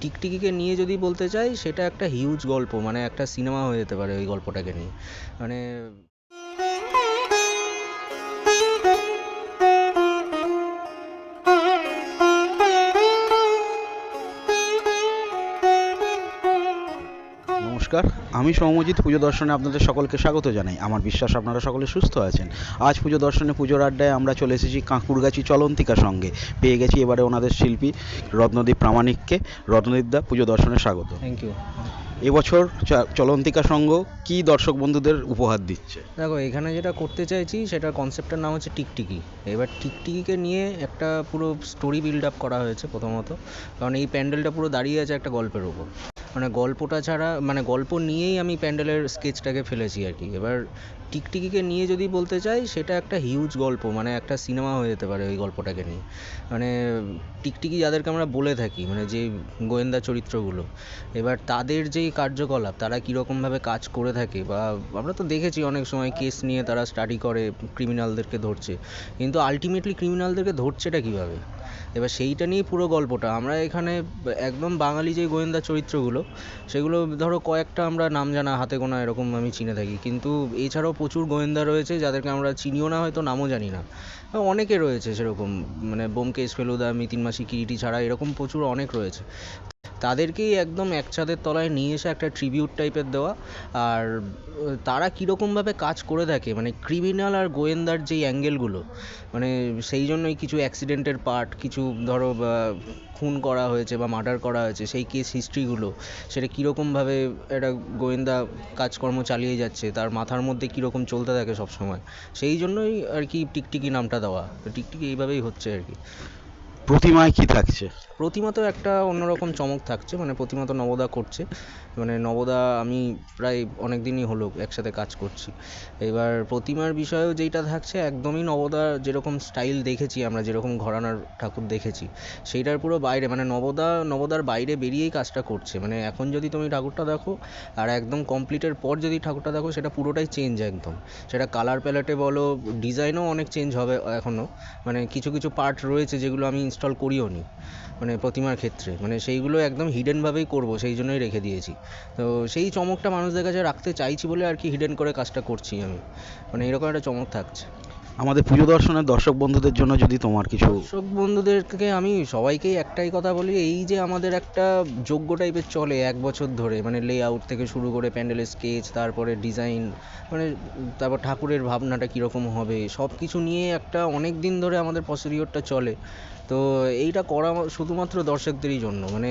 টিকটিকিকে নিয়ে যদি বলতে চাই, সেটা একটা হিউজ গল্প মানে একটা সিনেমা হয়ে যেতে পারে ওই গল্পটাকে নিয়ে। মানে নমস্কার। আমি সৌমজিৎ পুজো দর্শনে আপনাদের সকলকে স্বাগত জানাই। আমার বিশ্বাস আপনারা সকলে সুস্থ আছেন। আজ পুজো দর্শনে পুজোর আড্ডায় আমরা চলে এসেছি কাঁকুরগাছি চলন্তিকা সঙ্গে। পেয়ে গেছি এবারে ওনাদের শিল্পী রত্নদীপ প্রামাণিককে। রত্নদীপদা পুজো দর্শনে স্বাগত। থ্যাংক ইউ এবছর চ- চলন্তিকা সংঘ কি দর্শক বন্ধুদের উপহার দিচ্ছে? দেখো এখানে যেটা করতে চাইছি সেটার কনসেপ্টের নাম হচ্ছে টিকটিকি। এবার টিকটিকিকে নিয়ে একটা পুরো স্টোরি বিল্ড আপ করা হয়েছে প্রথমত। কারণ এই প্যান্ডেলটা পুরো দাঁড়িয়ে আছে একটা গল্পের উপর। মানে গল্পটা ছাড়া মানে গল্প নিয়েই আমি প্যান্ডেলের স্কেচটাকে ফেলেছি আর কি। এবার টিকটিকিকে নিয়ে যদি বলতে চাই, সেটা একটা হিউজ গল্প মানে একটা সিনেমা হয়ে যেতে পারে ওই গল্পটাকে নিয়ে। মানে টিকটিকি যাদেরকে আমরা বলে থাকি মানে যে গোয়েন্দা চরিত্রগুলো, এবার তাদের যেই কার্যকলাপ, তারা কীরকমভাবে কাজ করে থাকে বা আমরা তো দেখেছি অনেক সময় কেস নিয়ে তারা স্টাডি করে ক্রিমিনালদেরকে ধরছে, কিন্তু আলটিমেটলি ক্রিমিনালদেরকে ধরছেটা কীভাবে? এবার সেইটা নিয়ে পুরো গল্পটা। আমরা এখানে একদম বাঙালি যে গোয়েন্দা চরিত্রগুলো, সেগুলো ধরো কয়েকটা আমরা নাম জানা, হাতে গোনা এরকম আমি চিনে থাকি, কিন্তু এছাড়াও প্রচুর গোয়েন্দা রয়েছে, যাদেরকে আমরা চিনিও না হয়তো, নামও জানি না। অনেকে রয়েছে সেরকম মানে ব্যোমকেশ ফেলুদা, মিতিন মাসি, কিরিটি ছাড়া এরকম প্রচুর অনেক রয়েছে। তাদেরকেই একদম এক ছাদের তলায় নিয়ে এসে একটা ট্রিবিউট টাইপের দেওয়া। আর তারা কীরকমভাবে কাজ করে থাকে মানে ক্রিমিনাল আর গোয়েন্দার যেই অ্যাঙ্গেলগুলো মানে সেই জন্যই কিছু অ্যাক্সিডেন্টের পার্ট কিছু ধরো খুন করা হয়েছে বা মার্ডার করা হয়েছে, সেই কেস হিস্ট্রিগুলো সেটা কীরকমভাবে একটা গোয়েন্দা কাজকর্ম চালিয়ে যাচ্ছে, তার মাথার মধ্যে কীরকম চলতে থাকে সবসময়, সেই জন্যই আর কি টিকটিকি নামটা দেওয়া। টিকটিকি এইভাবেই হচ্ছে আর কি। প্রতিমায় কি থাকছে? প্রতিমা তো একটা অন্যরকম চমক থাকছে মানে প্রতিমা তো নবদা করছে। মানে নবদা আমি প্রায় অনেক দিনই হলো একসাথে কাজ করছি। এবার প্রতিমার বিষয়েও যেইটা থাকছে, একদমই নবদা যেরকম স্টাইল দেখেছি আমরা, যেরকম ঘরানার ঠাকুর দেখেছি, সেইটার পুরো বাইরে মানে নবদা, নবদার বাইরে বেরিয়েই কাজটা করছে। মানে এখন যদি তুমি ঠাকুরটা দেখো, আর একদম কমপ্লিটের পর যদি ঠাকুরটা দেখো, সেটা পুরোটাই চেঞ্জ একদম। সেটা কালার প্যালেটে বলো ডিজাইনও অনেক চেঞ্জ হবে এখনও মানে কিছু কিছু পার্ট রয়েছে যেগুলো আমি ইনস্টল করিও নি মানে প্রতিমার ক্ষেত্রে। মানে সেইগুলো একদম হিডেনভাবেই করব, সেই জন্যই রেখে দিয়েছি। তো সেই চমকটা মানুষদের কাছে রাখতে চাইছি বলে আর কি হিডেন করে কাজটা করছি আমি। মানে এরকম একটা চমক থাকছে। আমাদের পুজো দর্শনের দর্শক বন্ধুদের জন্য যদি তোমার কিছু দর্শক বন্ধুদেরকে আমি সবাইকেই একটাই কথা বলি, এই যে আমাদের একটা যোগ্য টাইপের চলে এক বছর ধরে। মানে লে আউট থেকে শুরু করে প্যান্ডেলের স্কেচ তারপরে ডিজাইন মানে তারপর ঠাকুরের ভাবনাটা কীরকম হবে সব কিছু নিয়ে একটা অনেক দিন ধরে আমাদের প্রসিডিওরটা চলে। তো এইটা করা শুধুমাত্র দর্শকদেরই জন্য। মানে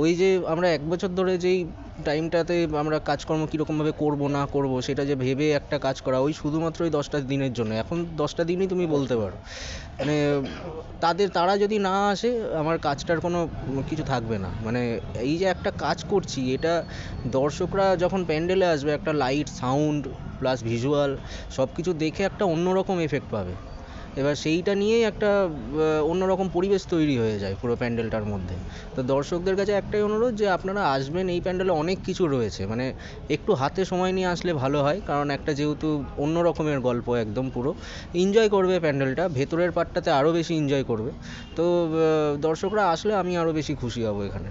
ওই যে আমরা এক বছর ধরে যেই টাইমটাতে আমরা কাজকর্ম কীরকমভাবে করব না করব, সেটা যে ভেবে একটা কাজ করা, ওই শুধুমাত্র ওই দশটা দিনের জন্য। এখন দশটা দিনই তুমি বলতে পারো। মানে তাদের, তারা যদি না আসে, আমার কাজটার কোনো কিছু থাকবে না। মানে এই যে একটা কাজ করছি, এটা দর্শকরা যখন প্যান্ডেলে আসবে, একটা লাইট সাউন্ড প্লাস ভিজুয়াল সব কিছু দেখে একটা অন্যরকম এফেক্ট পাবে। এবার সেইটা নিয়েই একটা আহ, অন্যরকম পরিবেশ তৈরি হয়ে যায় পুরো প্যান্ডেলটার মধ্যে। তো দর্শকদের কাছে একটাই অনুরোধ যে আপনারা আসবেন এই প্যান্ডেলে অনেক কিছু রয়েছে। মানে একটু হাতে সময় নিয়ে আসলে ভালো হয় কারণ একটা যেহেতু অন্য রকমের গল্প একদম পুরো। এনজয় করবে প্যান্ডেলটা ভেতরের পার্টটাতে আরও বেশি এনজয় করবে। তো দর্শকরা আসলে আমি আরও বেশি খুশি হব এখানে।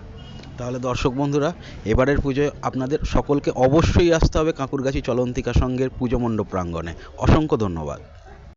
তাহলে দর্শক বন্ধুরা এবারের পুজোয় আপনাদের সকলকে অবশ্যই আসতে হবে কাঁকুরগাছি চলন্তিকা সংঘের পুজো মণ্ডপ প্রাঙ্গণে। অসংখ্য ধন্যবাদ।